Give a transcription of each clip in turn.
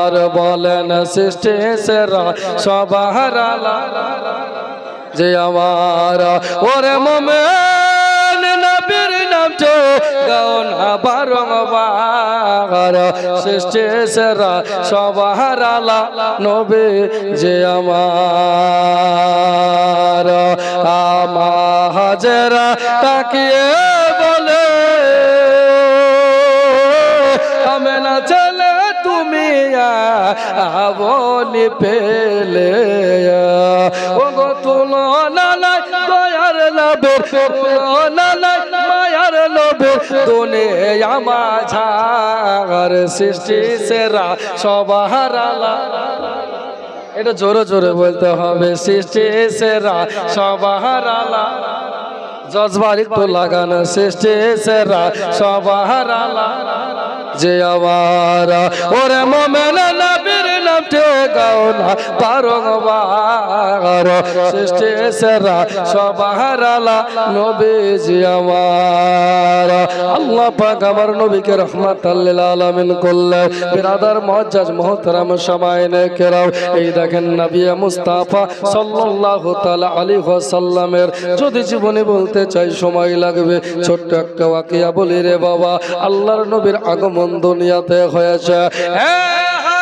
আর বলেন সৃষ্টি সেরা, সবার যে আমার ওরে মোমেন নবীর সৃষ্টি সেরা নবী যে আমার আমাজেরা তাকিয়ে বলি পেলে ও গো তুলো নালাই দয়ার লবে নালাই মায়ার লবে তুলে আমার সৃষ্টি সেরা সবার এটা জোরে জোরে বলতে হবে, সৃষ্টি সেরা সবার আলা। একটু লাগানো, সৃষ্টি সেরা সবার যে আমার, ওরে মোমেন না বারংবার সৃষ্টি সেরা সবার আলা নবী আমার। আল্লাহ পাক আমার নবীকে রহমাত আলামিন করলেন। বিরাদার মুআজ্জাজ মুহতারাম সামাইনে কেরাও এই দেখেন নবী মুস্তাফা সাল্লাল্লাহু তাআলা আলাইহি ওয়াসাল্লামের। যদি জীবনে বলতে চাই সময় লাগবে, ছোট্ট একটা ওয়াকিয়া বলি রে বাবা, আল্লাহর নবীর আগমন দুনিয়াতে হয়েছে। এ হাজেরা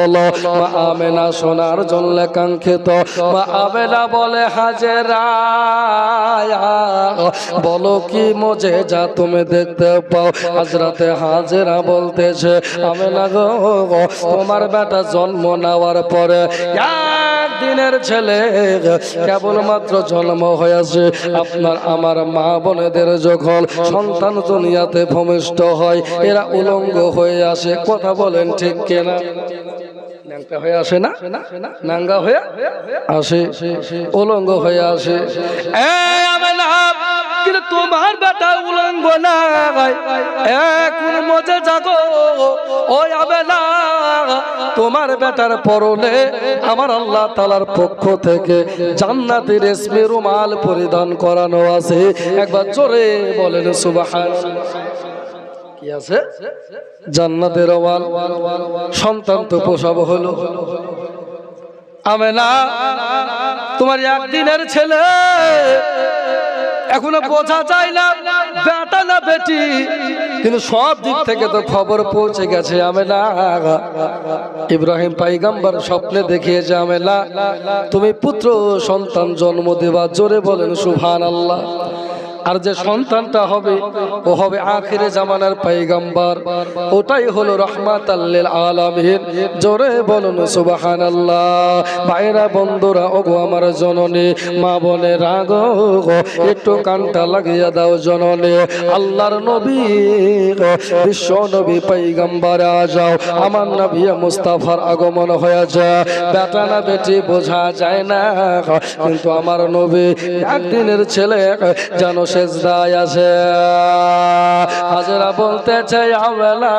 মা আমেনা সোনার জন্য কাঙ্ক্ষিত। মা আমেনা বলে, হাজেরা, বলো কি মজে যা তুমি দেখতে পাও। হাজরাতে হাজেরা বলতেছে, আমেনা গো, তোমার বেটা জন্ম নেওয়ার পরে একদিনের ছেলে, কেবলমাত্র জন্ম হয়েছে আপনার আমার মা বোনেদের যখন সন্তান দুনিয়াতে ভূমিষ্ঠ হয়, এরা উলঙ্গ হয়ে আসে। কথা বলেন ঠিক কেনা? হয়ে আসে না? নাঙ্গা হয়ে আসে? উলঙ্গ হয়ে আসে? তোমার বেটা উলঙ্গ না এখন মজে জাগো ওই আবেলা। তোমার বেটার পরনে আমার আল্লাহ তালার পক্ষ থেকে জান্নাতি রেশমি রুমাল পরিধান করানো আছে। একবার জোরে বলেন সুবাহান কি আছে? জান্নাতের রুমাল। সন্তান তো প্রসব হলো। আমেনা, তোমার একদিনের ছেলে। এখনও বোঝা যায় না বেটা না বেটি। কিন্তু সব দিক থেকে তো খবর পৌঁছে গেছে আমেলা ইব্রাহিম পাইগাম্বার স্বপ্নে দেখিয়েছে আমেলা তুমি পুত্র সন্তান জন্ম দেবা, জোরে বলেন সুভান আল্লাহ আর যে সন্তানটা হবে, ও হবে আখিরে জামানার পাইগাম্বার। ওটাই হলো রহমাত আলামিন। জোরে বলুন সুবাহান আল্লাহ ভাইরা, বন্ধুরা, ওগো আমার জননী, মা বনে রাগ একটু কানটা লাগিয়ে দাও জননী। আল্লাহর নবী বিশ্ব নবী পাইগাম্বার যাও। আমার নবী মুস্তাফার আগমন হয়েছে। বেটা না বেটি বোঝা যায় না কিন্তু আমার নবী একদিনের ছেলে যেন শেষদায় আছে হাজরা বলতেছে আমেলা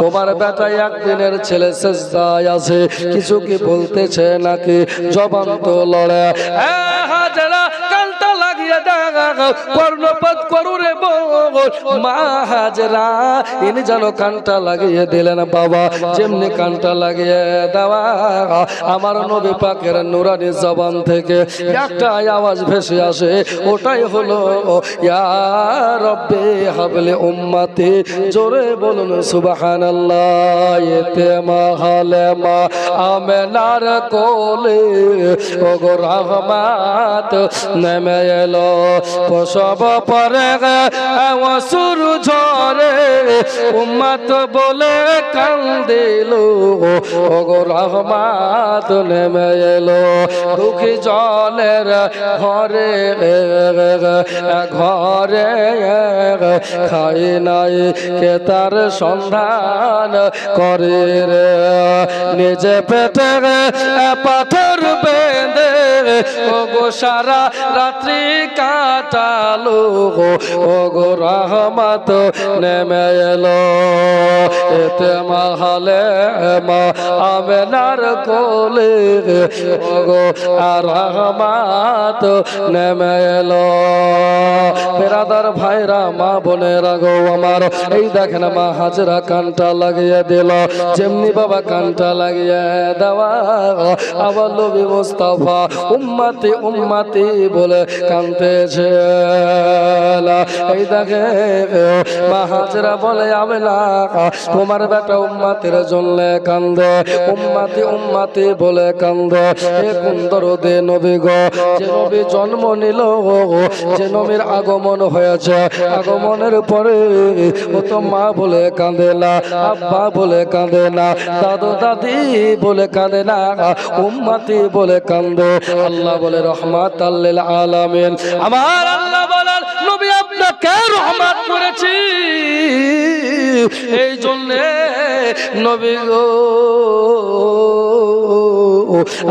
তোমার বেটা একদিনের ছেলে সেজদায় আছে কিছু কি বলতেছে নাকি? জবান তো লড়ে। হাজরা কালটা কর্ণপাত করু মা হাজরা, ইনি যেন কানটা লাগিয়ে দিলেন বাবা, যেমনি কানটা লাগিয়ে দেওয়া। আমার নবী পাকের নুরানি জবান থেকে একটা আওয়াজ ভেসে আসে, ওটাই হলো রব্বে হাবলে উম্মতি, জোরে বলুন সুবহানাল্লাহ এতে মা আমেনার কোলে, ওগো রহমাত, নেমে এলো প্রসব পরে অসুর ঝরে, উম্মাত বলে কান্দিল। ওগো রহমাত নেমে এলো দুঃখী জলের ঘরে ঘরে খাই নাই কে তার সন্ধান করে রে। নিজে পেটে পাথর বেঁধে ও গো সারা রাত্রি কাটালো গো। রহমত নেমে এলো। এতে মাহালে মা আমেনার কোলে। ও গো আর রহমত নেমে এলো। বেরাদার ভাইরা, মা বোনেরা গো আমার, এই দেখেন মা হাজরা কানটা লাগিয়ে দিল। যেমনি বাবা কানটা লাগিয়ে দেওয়া। আবার নবী মুস্তাফা উম্মাতি উম্মাতি বলে কানতেছে এই দেখে মা হাজরা বলে আমি না তোমার বেটা উম্মাতির জন্য কান্দে, উম্মাতি উম্মাতি বলে কান্দে। এ কুন্দর দে নবী গো, যে নবী জন্ম নিল, যে নবীর আগমন হয়েছে, আগমনের পরে ও তো মা বলে কাঁদে না, আব্বা বলে কাঁদে না, দাদু দাদি বলে কাঁদে না, উম্মাতি বলে কান্দে আল্লাহ বলে রহমাত আল্লিল আলামিন। আমার আল্লাহ বলেন নবী আপনাকে রহমত করেছি। এই জন্যে নবী গো,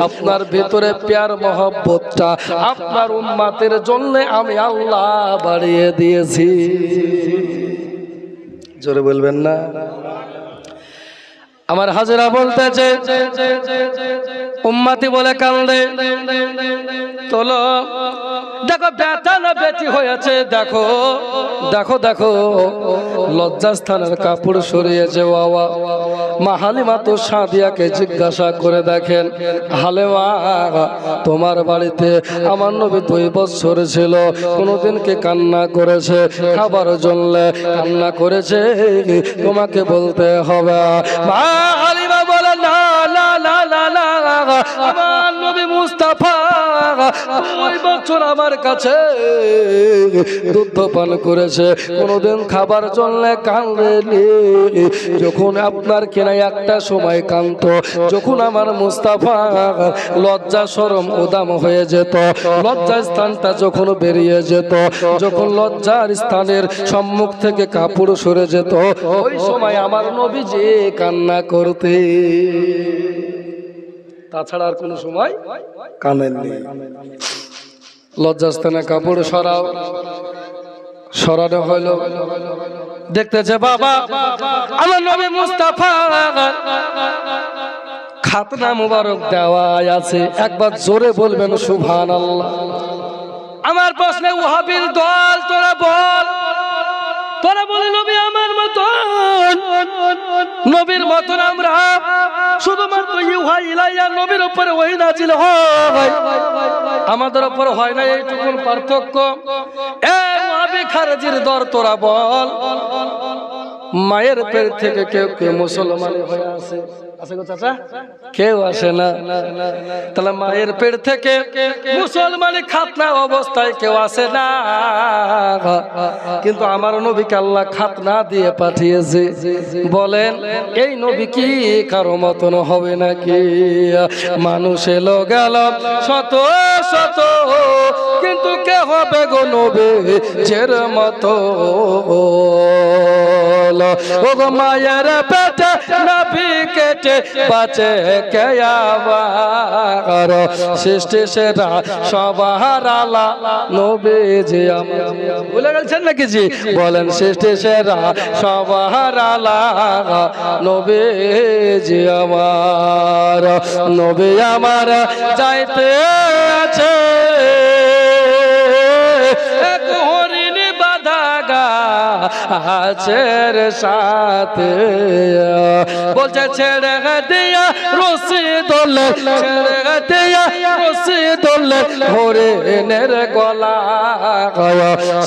আপনার ভিতরে প্যার মহব্বতটা আপনার উম্মাতের জন্য আমি আল্লাহ বাড়িয়ে দিয়েছি। জোরে বলবেন না? আমার হাজিরা বলতেছে উম্মাতি বলে কান্দে। তোলো, দেখো ব্যথা না বেটি হয়েছে, দেখো দেখো দেখো, লজ্জাস্থানের কাপড় সরিয়েছে বাবা। মা হালিমা তো সাদিয়াকে জিজ্ঞাসা করে দেখেন, হালেমা, তোমার বাড়িতে আমার নবী দুই বছর ছিল, কোনোদিন কি কান্না করেছে? খাবার জন্য কান্না করেছে, তোমাকে বলতে হবে। মা হালিমা বলে, না না না না না আমার নবী মুস্তাফা বছর আমার কাছে দুধ পান করেছে। কোনোদিন খাবার জন্য কান্দেনি যখন আপনার কেনা একটা সময় কান্ত যখন আমার মুস্তাফা লজ্জা সরম উদাম হয়ে যেত, লজ্জা স্থানটা যখন বেরিয়ে যেত, যখন লজ্জার স্থানের সম্মুখ থেকে কাপড় সরে যেত, ওই সময় আমার নবী যে কান্না করতে তাছাড়া আর কোনো সময় কানেননি লজ্জাস্থানে কাপড় সরাও। সরানো হইল দেখতেছে বাবা আমার নবী মুস্তাফা। খাতনা মুবারক দেওয়া আছে। একবার জোরে বলবেন সুভান আল্লাহ আমার প্রশ্নে ওহাবির দল তোরা বল। তোরা বলে, নবী আমার মতন, নবীর মতন আমরা। শুধুমাত্র ইউহা ইলাইয়া নবীর উপরে ওই নাজিল হয়। আমাদের উপর হয় না এইটুকুন পার্থক্য। এ দর তোরা বল। মায়ের পেট থেকে কেউ কেউ মুসলমান হয়ে আছে। কেউ আসে না। তাহলে মায়ের পেট থেকে খাতনা অবস্থায় কেউ আসে না। কিন্তু আমার নবীকে আল্লাহ খাতনা দিয়ে পাঠিয়েছে। বলেন, এই নবী কি কারও মতন হবে নাকি? মানুষ এলো গেল শত শত, কিন্তু কে হবে গো নবী চের মতো? ও মায়ের পেটে নবী কেটে বাঁচে কে আবার? সৃষ্টি সেরা সবার আলা নবী যে আমার। ভুলে গেছেন নাকি জি? বলেন, সৃষ্টি সেরা সবার আলা নবী যে আমার। নবী আমার যাইতে আছে গাছের সাথে। বলছে, ছেড়ে দিয়া রসি দোলে ছেড়ে দিয়া রসি দোলে হরিণের গলা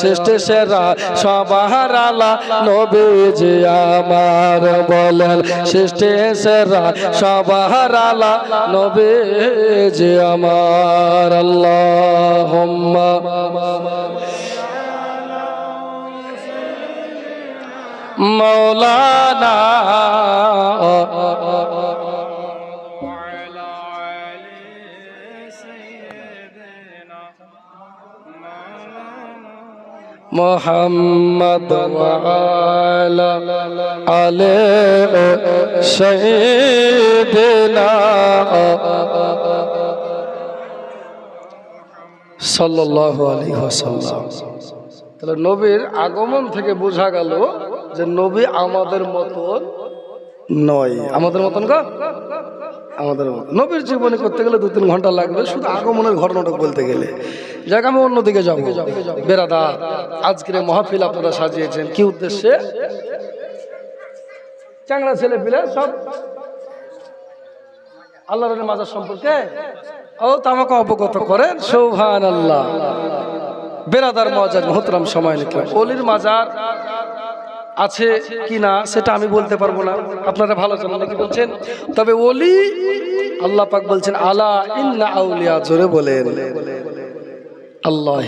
সৃষ্টি সেরা সবার আলা, নবীজি আমার বলেন, সৃষ্টি সেরা সবার আলা, নবীজি আমার। আল্লাহ مولانا محمد وعلى آله سيدنا সাল্লাল্লাহু আলাইহি ওয়াসাল্লাম তাহলে নবীর আগমন থেকে বোঝা গেল যে নবী আমাদের মতন নয়। আমাদের মতন কা? আমাদের মতন। নবীর জীবনে করতে গেলে দু তিন ঘণ্টা লাগবে, শুধু আগমনের ঘটনাটা বলতে গেলে। যাক, আমি অন্যদিকে যাব। বেরাদা, আজকের মাহফিল আপনারা সাজিয়েছেন। কি উদ্দেশ্যে? চাংড়া ছেলে পিলে সব আল্লাহর মাজার সম্পর্কে ও তামাকে অবগত করেন। সৌভান আল্লাহ বেরাদার মজার মোহতরাম সময় নিলাম অলির মাজার আছে কি না সেটা আমি বলতে পারব না। আপনারা ভালো জানেন নাকি বলছেন? তবে ওলি আল্লাহ পাক বলছেন, আলা ইন্না আউলিয়া জোরে বলেন। আল্লাহ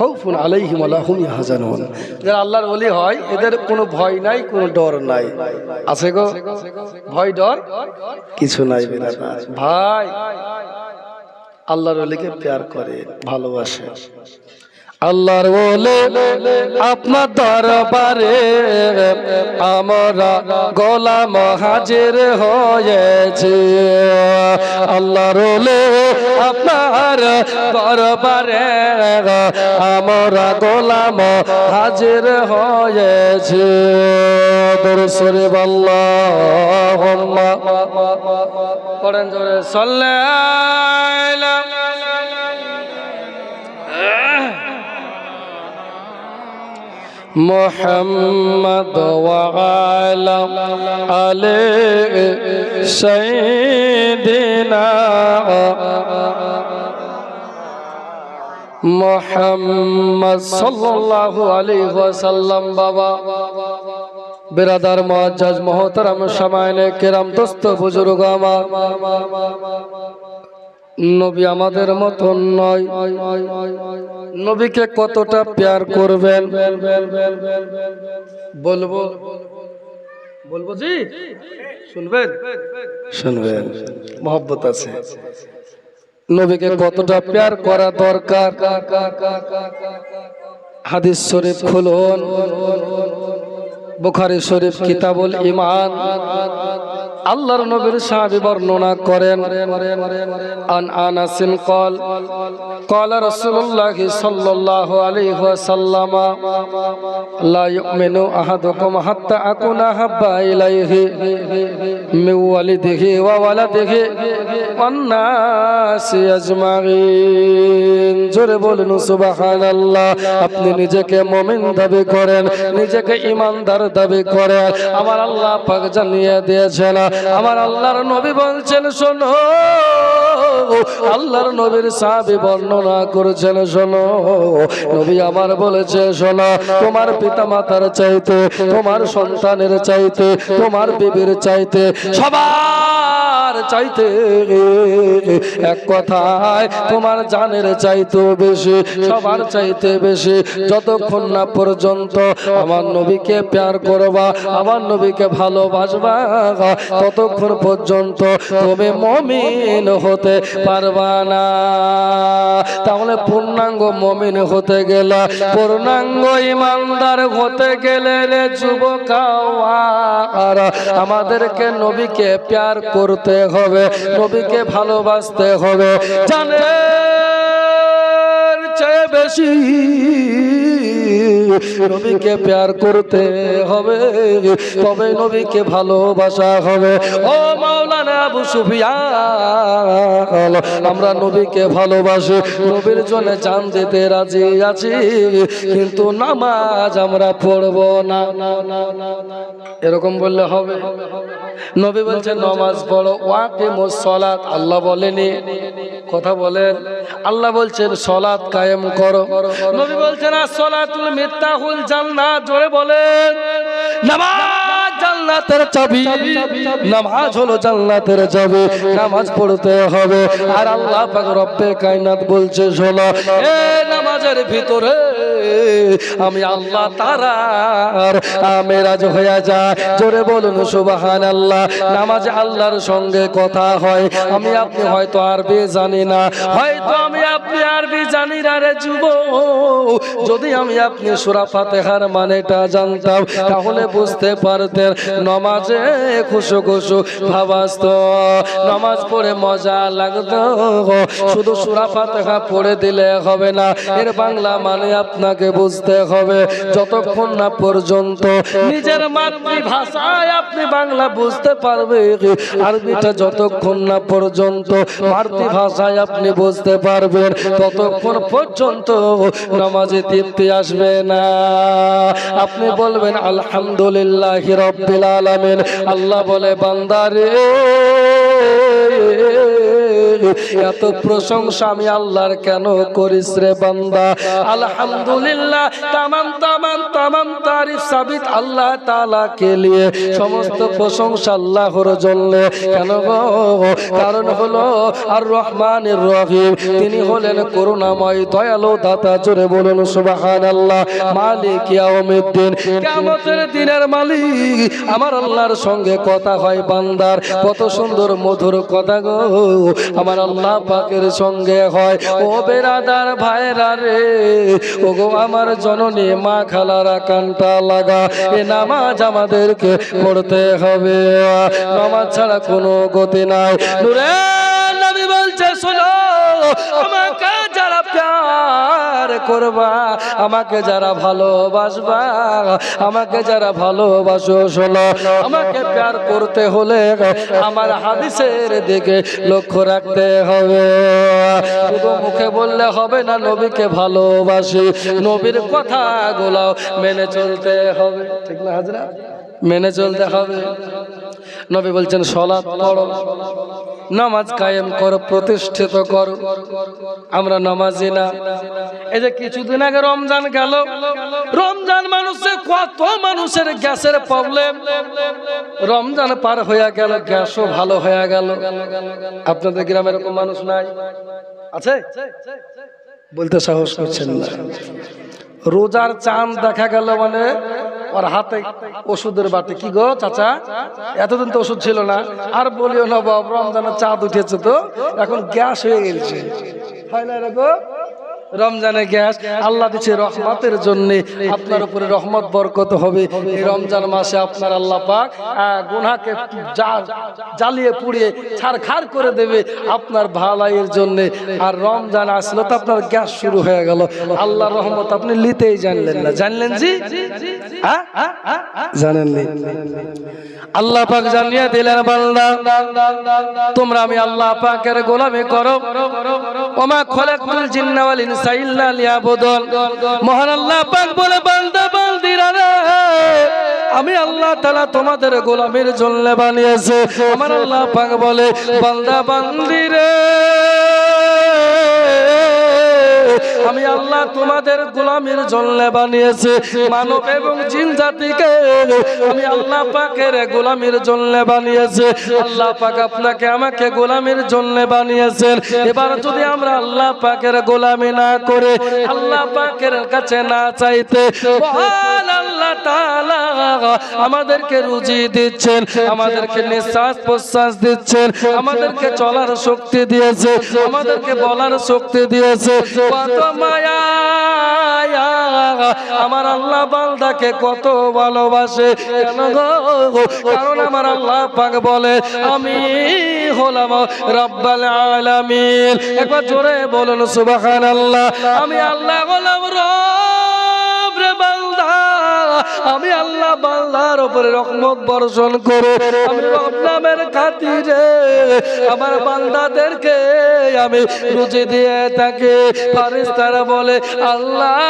খাউফুন আলাইহিম ওয়া লা হুম ইয়াহজানুন যারা আল্লাহর ওলি হয়, এদের কোনো ভয় নাই, কোনো ডর নাই। আছে গো? ভয়, ডর? কিছু নাই ভাই, আল্লাহর ওলিকে প্যার করে ভালোবাসে আল্লাহর বলে, আপনার দরবারে আমরা গোলাম হাজির হয়েছে। আল্লাহর বলে, আপনার দরবারে আমরা গোলাম হাজির হয়েছে। দরসরে আল্লাহ পড়েন জোরে, সাল্লাল্লাহু محمد وعلى آل سيدنا মোহাম্মদ সাল্লাল্লাহু আলাইহি ওয়াসাল্লাম বাবা বিরাদার মুআজ্জাজ মুহতারাম সামাইনে কেরাম দোস্ত বুজুর্গ আমার নবী আমাদের মতন নয়। নবীকে কতটা প্যার করবেন? বলব। বলব জি? শুনবেন? শুনবেন। মহব্বত আছে। নবীকে কতটা প্যার করা দরকার? হাদিস শরীফ খুলুন। বুখারী শরীফ কিতাবুল ইমান আল্লাহর নবীর সাহাবী বর্ণনা করেন আন আনাসিন قال قال رسول الله صلى الله عليه وسلم لا يؤمن احدكم حتى اكون احب اليه من والده وولده والناس اجمعين জোরে বলুন সুবহানাল্লাহ আপনি নিজেকে মুমিন দাবি করেন নিজেকে ইমানদার দাবি করে। আমার আল্লাহ পাক জানিয়ে দিয়েছেন, আমার আল্লাহর নবী বলছেন, শোনো, আল্লাহর নবীর সাহাবী বর্ণনা করেছেন, শোনো, নবী আমার বলেছে, শোনো, তোমার পিতা মাতার চাইতে, তোমার সন্তানের চাইতে, তোমার বিবির চাইতে সবার চাইতে এক কথায় তোমার জানের চাইতে বেশি, সবার চাইতে বেশি। যতক্ষণ না পর্যন্ত আমার নবীকে প্যার করবা, আমার নবীকে ভালোবাসবা, ততক্ষণ পর্যন্ত তুমি মমিন হতে পারবা না। তাহলে পূর্ণাঙ্গ মমিন হতে গেলে, পূর্ণাঙ্গ ইমানদার হতে গেলে রে যুবক আমাদেরকে নবীকে প্যার করতে হবে। নবীকে ভালোবাসতে হবে। জানে চেয়ে বেশি। নবীকে প্যার করতে হবে, তবে নবীকে ভালোবাসা হবে। ও মাওলানা আবু সুফিয়ান, আমরা নবীকে ভালোবাসি, নবীর জন্য জান দিতে রাজি আছি, কিন্তু নামাজ আমরা পড়ব না। এরকম বললে হবে? নবী বলছেন, নামাজ পড়ো ওয়াকে সলাত। আল্লাহ বলেনি। কথা বলেন। আল্লাহ বলছেন, সলাত কায়েম করো। নবী বলছেন আসলাতুল সলাতুল মিত্তাহুল জান্নাত। জোরে বলেন। নামাজ! জান্নাতের চাবি। নামাজ হলো জান্নাতের চাবি। নামাজ পড়তে হবে। আর আল্লাহ পাক রব্বে কায়নাত বলছে, শোনো, এ নামাজের ভিতরে আমি আল্লাহ তারার আমেরাজ হয়ে যায়। জোরে বলুন সুবাহান আল্লাহ নামাজ আল্লাহর সঙ্গে কথা হয়। আমি, আপনি হয়তো আরবি জানি না। হয়তো আমি, আপনি আরবি জানি না রে যুব যদি আমি, আপনি সুরা ফাতেহার মানেটা জানতাম, তাহলে বুঝতে পারতেন। নমাজে খুশু খুশু ভাবাস্ত। নমাজ পড়ে মজা লাগতো। শুধু সুরা ফাতেহা পড়ে দিলে হবে না। এর বাংলা মানে আপনাকে বুঝতে হবে। যতক্ষণ না পর্যন্ত নিজের মাতৃভাষায় আপনি বাংলা বুঝতে পারবে আরবিটা যতক্ষণ না পর্যন্ত মাতৃভাষায় আপনি বুঝতে পারবেন, ততক্ষণ পর্যন্ত নামাজে তৃপ্তি আসবে না। আপনি বলবেন, আলহামদুলিল্লাহ রব্বিল আলামিন। আল্লাহ বলে বান্দারে এত প্রশংসা আমি আল্লাহর কেন করিস রে বান্দা? আলহামদুলিল্লাহ, তামাম তামাম তামাম তারিফ সাবিত আল্লাহ তাআলা কে লিয়ে সমস্ত প্রশংসা আল্লাহর জন্য। কেন কারণ হলো আর রহমানের রহিম। তিনি হলেন করুণাময়, দয়ালু দাতা, জোরে বলুন সুবহানাল্লাহ। মালিক ইয়াউমিদ্দিন। কিয়ামতের দিনের মালিক আমার আল্লাহর সঙ্গে কথা হয় বান্দার। কত সুন্দর মধুর কথা গো। আমার আল্লাহ পাকের সঙ্গে হয়। ও বেরাদার ভাইরা রে ও গো আমার জননী মা খালারা কানটা লাগা, এ নামাজ আমাদেরকে পড়তে হবে। নামাজ ছাড়া কোনো গতি নাই। নূরে নবী বলছে, শোনো, আমাকে যারা প্যার করবা, আমাকে যারা ভালোবাসবা, আমাকে যারা ভালোবাসো, শোনো, আমাকে প্যার করতে হলে আমার হাদিসের দিকে লক্ষ্য রাখতে হবে। শুধু মুখে বললে হবে না নবীকে ভালোবাসি। নবীর কথাগুলো মেনে চলতে হবে। ঠিক না হাজরা? মেনে চলতে হবে। নবী বলছেন, সলাৎ পড়ো। নামাজ কায়েম করো, প্রতিষ্ঠিত করো। আমরা নামাজি না। এই যে কিছুদিন আগে রমজান গেল, রমজান মানুষের কত মানুষের গ্যাসের প্রবলেম। রমজান পার হয়ে গেল, গ্যাসও ভালো হয়ে গেল। আপনাদের গ্রামে এরকম মানুষ নাই? আছে? বলতে সাহস করছেন না। রোজার চাঁদ দেখা গেল মানে ওর হাতে ওষুধের বাটি। কি গো চাচা? এতদিন তো ওষুধ ছিল না। আর বলিও না বাবা রমজানের চাঁদ উঠেছে তো। এখন গ্যাস হয়ে গেছে। হয় না এরকম রমজানে গ্যাস আল্লাহ দিচ্ছে রহমতের জন্য আপনার উপরে রহমত বরকত হবে। এই রমজান মাসে আপনার আল্লাহ পাক আহ, গুনাহকে জ্বালিয়ে পুড়িয়ে ছাড়খাড় করে দেবে আপনার ভালাইয়ের জন্য। আর রমজান আসলো তো আপনার গ্যাস শুরু হয়ে গেল। আল্লাহর রহমত আপনি লিতেই জানলেন না। জানলেন জি? জানেননি আল্লাহ পাক জানিয়ে দিলেন বান্দা তোমরা আমি আল্লাহ পাকের গোলামি করো। ওমা খলাকুল জিন্না ওয়াল মহান আল্লাহ বলে, বান্দা আমি আল্লাহ তালা তোমাদের গোলামের জন্য বানিয়েছে। আমার আল্লাহ পাক বলে, বান্দা, বান্দিরে আমি আল্লাহ তোমাদের গোলামের জন্য বানিয়েছে, মানব এবং জিন জাতিকে। আমি আল্লাহ পাকের গোলামের জন্য বানিয়েছে, আল্লাহ পাক আপনাকে আমাকে গোলামের জন্য বানিয়েছেন। এবার যদি আমরা আল্লাহ পাকের গোলামি না করে, আল্লাহ পাকের কাছে না চাইতে আল্লাহ আমাদেরকে রুজি দিচ্ছেন, আমাদেরকে নিঃশ্বাস প্রশ্বাস দিচ্ছেন, আমাদেরকে চলার শক্তি দিয়েছে, আমাদেরকে বলার শক্তি দিয়েছে। মায়া, আমার আল্লাহ বান্দাকে কত ভালোবাসে কারণ আমার আল্লাহ পাক বলে, আমি হলাম রব্বাল আলামিন। একবার জোরে বলুন, সুবহানাল্লাহ। আমি আল্লাহ হলাম রে আমি আল্লাহ বান্দার উপরে রহমত বর্ষণ করে। আমি রকনামের খাতিরে আমার বান্দাদেরকে আমি রুচি দিয়ে থাকি। ফারিস্তারা বলে, আল্লাহ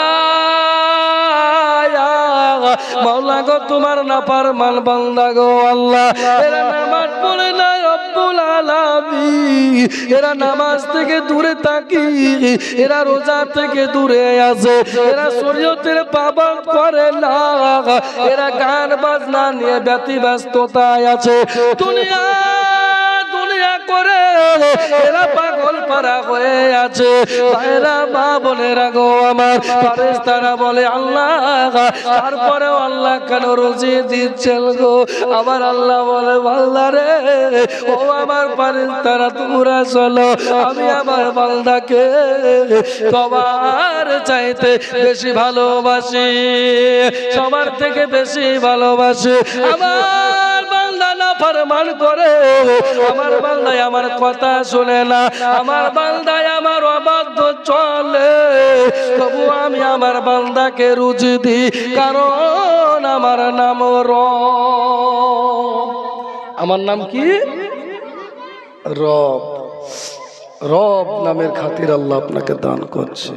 মাওলা গো, তোমার না পারমান বান্দা গো, আল্লাহ। এরা নামাজ পড়ে না এরা নামাজ থেকে দূরে থাকি, এরা রোজা থেকে দূরে আছে, এরা শরীয়তের পাবন করে না, এরা গান বাজনা নিয়ে ব্যতিব্যস্ততায় আছে। দুনিয়া দুনিয়া করে এরা পাগল পারা হয়ে আছে। ভাইরা মা বোনেরা গো আমার ফারেস্তারা বলে, আল্লাহ, তারপরেও আল্লাহ কেন রুজি দিচ্ছেন গো? আমার আল্লাহ বলে বাল্লা রে, ও আমার ফারেস্তারা তোমরা চলো, আমি আমার বান্দাকে তোমার চাইতে বেশি ভালোবাসি, সবার থেকে বেশি ভালোবাসি। আমার বান্দা না ফরমান করে। আমার বান্দায় আমার কথা শুনে না। আমার বান্দায় আমার অবাধ্য চলে। তবু আমি আমার বান্দাকে রুজি দিই, কারণ আমার নাম র আমার নাম কি? রব। রব নামের খাতির আল্লাহ আপনাকে দান করছে।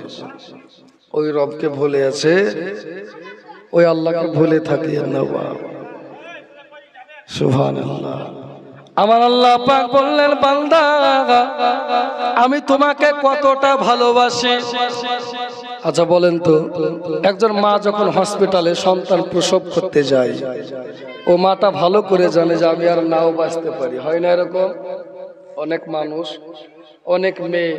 ওই রবকে ভুলে আছে। ওই আল্লাহকে ভুলে থাকি না আমার আল্লাহ পাক বললেন, বান্দা, আমি তোমাকে কতটা ভালোবাসি। আচ্ছা বলেন তো, একজন মা যখন হসপিটালে সন্তান প্রসব করতে যায়, ও মাটা ভালো করে জানে যে আমি আর নাও বাঁচতে পারি। হয় না এরকম? অনেক মানুষ, অনেক মেয়ে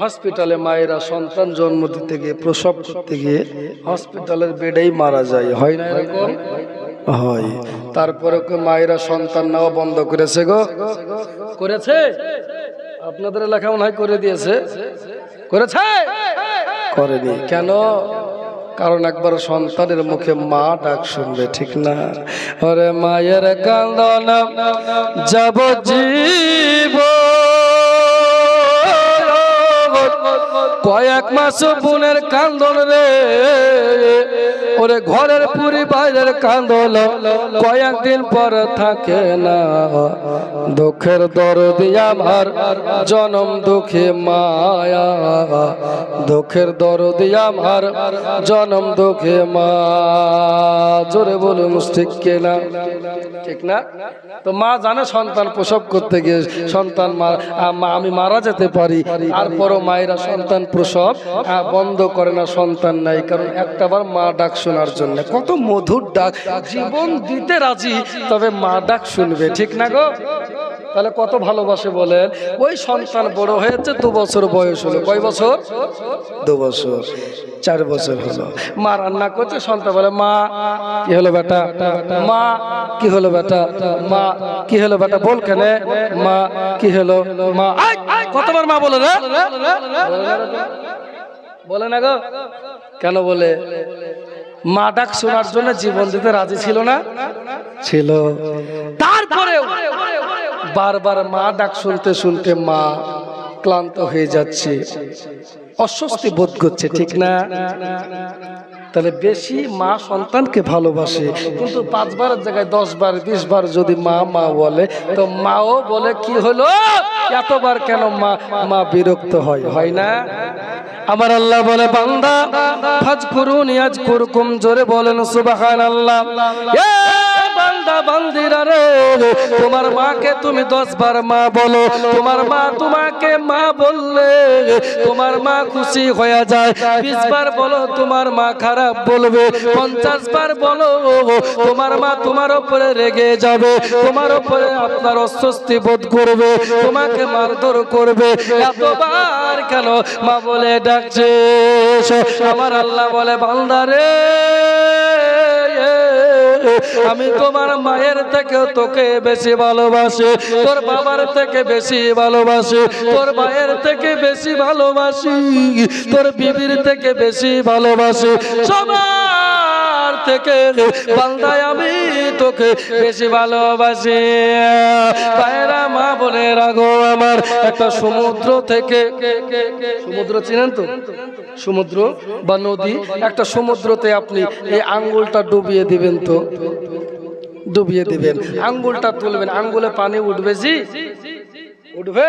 হসপিটালে মায়েরা সন্তান জন্ম দিতে গিয়ে, প্রসব করতে গিয়ে হসপিটালের বেডেই মারা যায়। হয় না এরকম? হয়। তারপরে মায়েরা সন্তান নেওয়া বন্ধ করেছে গো। করেছে? আপনাদের এলাকা মনে হয় করে দিয়েছে। করেছে? করেনি। কেন? কারণ একবার সন্তানের মুখে মা ডাক শুনবে ঠিক না? ওরে মায়ের কান্দন যাব জীব কয়েক মাস বোনের কান্দন রে। ওরে ঘরের পুরি বাইরের কান্দল কয়েকদিন পর থাকে না। দুঃখের দরদি আমার জনম দুঃখে মায়া। দুঃখের দরদি আমার জনম দুঃখে মা। জোরে বলুন, ঠিক না? ঠিক না? তো মা জানে সন্তান প্রসব করতে গিয়ে সন্তান আমি মারা যেতে পারি, তারপরও মায়েরা সন্তান প্রসব বন্ধ করে না সন্তান নাই, কারণ একটাবার মা ডাক শোনার জন্য। কত মধুর ডাক, জীবন দিতে রাজি, তবে মা ডাক শুনবে, ঠিক না গো? তাহলে কত ভালোবাসে বলেন? ওই সন্তান বড় হয়েছে, দু বছর বয়স হলো। কয় বছর? দু বছর। চার বছর হলো। মা রান্না করছে, সন্তান বলে, মা, কি হলো বেটা? মা, কি হলো বেটা? মা, কি হলো বেটা? বল কেন। মা, কি হলো? মা কতবার মা বলে না বলে না গো। কেন বলে? মা ডাক শোনার জন্য জীবন দিতে রাজি ছিল না? ছিল। তারপরেও বারবার মা ডাক শুনতে শুনতে মা ক্লান্ত হয়ে যাচ্ছে। অস্বস্তি বোধ করছে, ঠিক না? তাহলে বেশি মা সন্তানকে ভালোবাসে, কিন্তু পাঁচবারের জায়গায় দশ বার বিশ বার যদি মা মা বলে, তো মাও বলে, কি হলো? এতবার কেন মা মা বিরক্ত হয়? হয় না? আমার আল্লাহ বলে, বান্দা ফাজ করুন আজ কুরকুম জোরে বলেন সুবাহান আল্লাহ বান্দা বান্দিরা রে। তোমার মাকে তুমি দশ বার মা বলো। তোমার মা তোমাকে মা বললে তোমার মা খুশি হয়ে যায়। বিশ বার বলো তোমার মা খারাপ বলবে। পঞ্চাশ বার বলো তোমার মা তোমার উপরে রেগে যাবে। তোমার উপরে আপনার অস্বস্তি বোধ করবে। তোমাকে মারধর করবে। এতবার কেন মা বলে ডাকছে? আমার আল্লাহ বলে বান্দারে আমি তোমার মায়ের থেকে তোকে বেশি ভালোবাসি, তোর বাবার থেকে বেশি ভালোবাসি, তোর মায়ের থেকে বেশি ভালোবাসি, তোর বিবির থেকে বেশি ভালোবাসি। সবার থেকে বান্দায় আমি তোকে বেশি ভালোবাসি। পায়রা মা বলে রাগো আমার একটা সমুদ্র থেকে সমুদ্র চিনেন তো? সমুদ্র বা নদী, একটা সমুদ্রতে আপনি এই আঙ্গুলটা ডুবিয়ে দিবেন তো? ডুবিয়ে দিবেন। আঙ্গুলটা তুলবেন, আঙ্গুলে পানি উঠবে জি? উঠবে?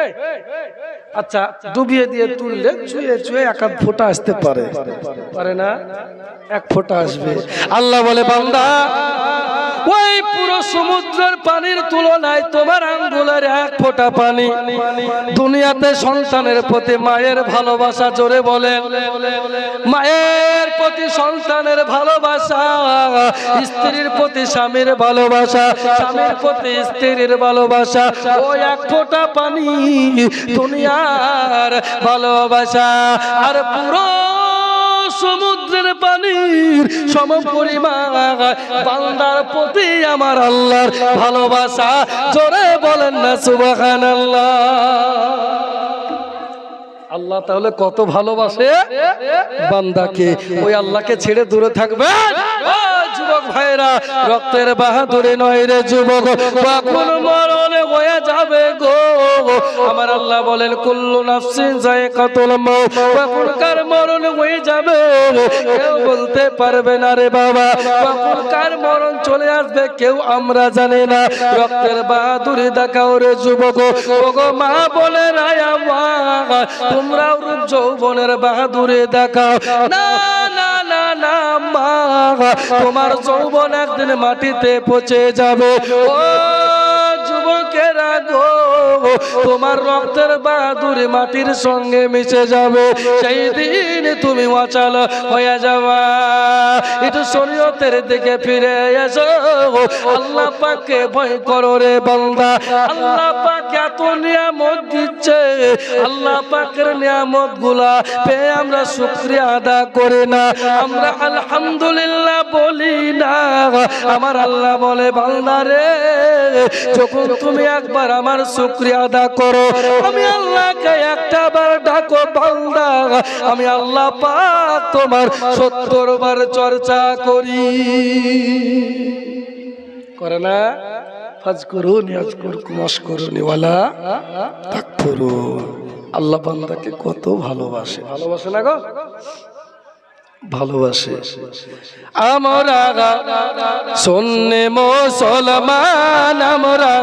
আচ্ছা ডুবিয়ে দিয়ে তুললে চুয়ে চুয়ে এক আধ ফোঁটা আসতে পারে। পারে না? এক ফোঁটা আসবে। আল্লাহ বলে, বান্দা ওই পুরো সমুদ্রের পানির তুলনায় তোমার আঙ্গুলের এক ফোঁটা পানি। দুনিয়াতে সন্তানের প্রতি মায়ের ভালোবাসা জোরে বলে মায়ের প্রতি সন্তানের ভালোবাসা, স্ত্রীর প্রতি স্বামীর ভালোবাসা, স্বামীর প্রতি স্ত্রীর ভালোবাসা ওই এক ফোঁটা পানি দুনিয়ার ভালোবাসা। আর পুরো সমুদ্রের পানির সম পরিমাণার প্রতি আমার আল্লাহর ভালোবাসা। জোরে বলেন না সুবাহান আল্লাহ আল্লাহ তাহলে কত ভালোবাসে বান্দাকে। ওই আল্লাহকে ছেড়ে দূরে থাকবে ভাইরা, রক্তের বাহাদুরে নয় রে যুবক, কখন মরণে হয়ে যাবে গো? আমার আল্লাহ বলেন, কুল্লু নাফসিন যায়কাতুল মাউত, কখন কার মরণ হয়ে যাবে? কেউ বলতে পারবে না রে বাবা, কখন কার মরণ চলে আসবে কেউ আমরা জানি না। রক্তের বাহাদুরি দেখাও রে যুবক, ওগো মা বলে রায়া তোমরাও যৌবনের বাহাদুরি দেখাও। না না না না, মা, তোমার যৌবন একদিন মাটিতে পচে যাবে। ও তোমার রক্তের বাহাদুরি মাটির সঙ্গে মিশে যাবে। সেই দিন তুমি অচল হয়ে যাবা। একটু শরীয়তের দিকে ফিরে এসো। আল্লাহ পাককে ভয় করো রে বান্দা। আল্লাহ পাক এত নিয়ামত দিচ্ছে। আল্লাহ পাকের নিয়ামতগুলা পেয়ে আমরা শুক্রিয়া আদা করে না। আমরা আলহামদুলিল্লাহ বলি না। আমার আল্লাহ বলে, বান্দা রে, যখন তুমি একবার আমার শুক্রিয়া আদা করো। আমি আল্লাহকে একটা বার ডাকো বান্দা। আমি আল্লাহ পাক তোমার সত্তর বার চর্চা করি। করে না? ফাজ করুন ইয়াজ করুন মশ করুন ওয়ালা তাক আল্লাহ বান্দাকে কত ভালোবাসে। ভালোবাসে না গো? ভালোবাসে। আমরা শোনে মুসলমান আমরা